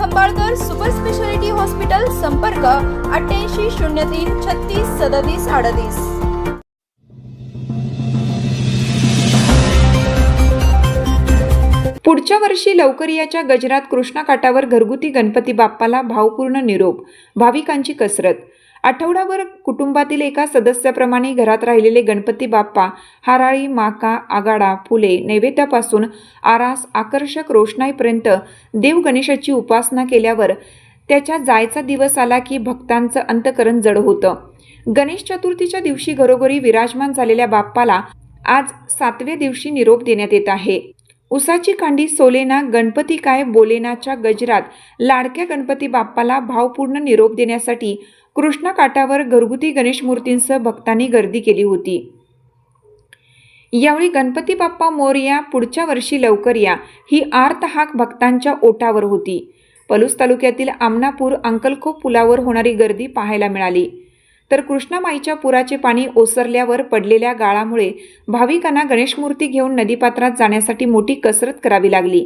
Khambalkar super speciality hospital संपर्क अठ्ठ्याऐंशी शून्य तीन छत्तीस सदतीस अडतीस. पुढच्या वर्षी लवकर याच्या गजरात कृष्णाकाठावर घरगुती गणपती बाप्पाला भावपूर्ण निरोप भाविकांची कसरत आठवडाभर कुटुंबातील एका सदस्याप्रमाणे घरात राहिलेले गणपती बाप्पा हाराळी माका आगाडा फुले नैवेद्यापासून आरास आकर्षक रोषणाईपर्यंत देव गणेशाची उपासना केल्यावर त्याच्या जायचा दिवस आला की भक्तांचं अंतकरण जड होतं. गणेश चतुर्थीच्या दिवशी घरोघरी विराजमान झालेल्या बाप्पाला आज सातव्या दिवशी निरोप देण्यात येत आहे. उसाची कांडी सोलेना गणपती काय बोलेनाच्या गजरात लाडक्या गणपती बाप्पाला भावपूर्ण निरोप देण्यासाठी कृष्णा काठावर घरगुती गणेश मूर्तींसह भक्तांनी गर्दी केली होती. यावेळी गणपती बाप्पा मोरया पुढच्या वर्षी लवकर या ही आर्त हाक भक्तांच्या ओटावर होती. पलूस तालुक्यातील आमनापूर अंकलखोप पुलावर होणारी गर्दी पाहायला मिळाली. तर कृष्णामाईच्या पुराचे पाणी ओसरल्यावर पडलेल्या गाळामुळे भाविकांना गणेश मूर्ती घेऊन नदीपात्रात जाण्यासाठी मोठी कसरत करावी लागली.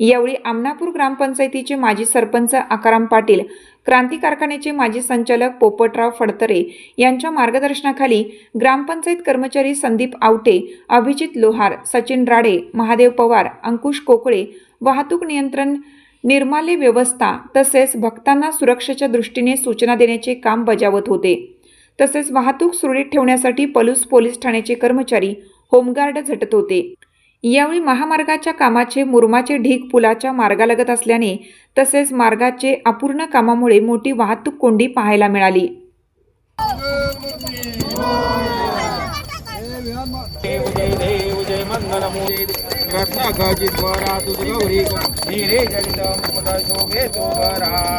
यावेळी आमनापूर ग्रामपंचायतीचे माजी सरपंच आकाराम पाटील क्रांती कारखान्याचे माजी संचालक पोपटराव फडतरे यांच्या मार्गदर्शनाखाली ग्रामपंचायत कर्मचारी संदीप आवटे अभिजित लोहार सचिन राडे महादेव पवार अंकुश कोकळे वाहतूक नियंत्रण निर्माल्य व्यवस्था तसेच भक्तांना सुरक्षेच्या दृष्टीने सूचना देण्याचे काम बजावत होते. तसेच वाहतूक सुरळीत ठेवण्यासाठी पलूस पोलीस ठाण्याचे कर्मचारी होमगार्ड झटत होते. यावेळी महामार्गाच्या कामाचे मुरमाचे ढीग पुलाच्या मार्गालगत असल्याने तसेच मार्गाचे अपूर्ण कामामुळे मोठी वाहतूक कोंडी पाहायला मिळाली. देव जय देव तुझ गौरी हिरे जलित मुकुट शोभे तो वरा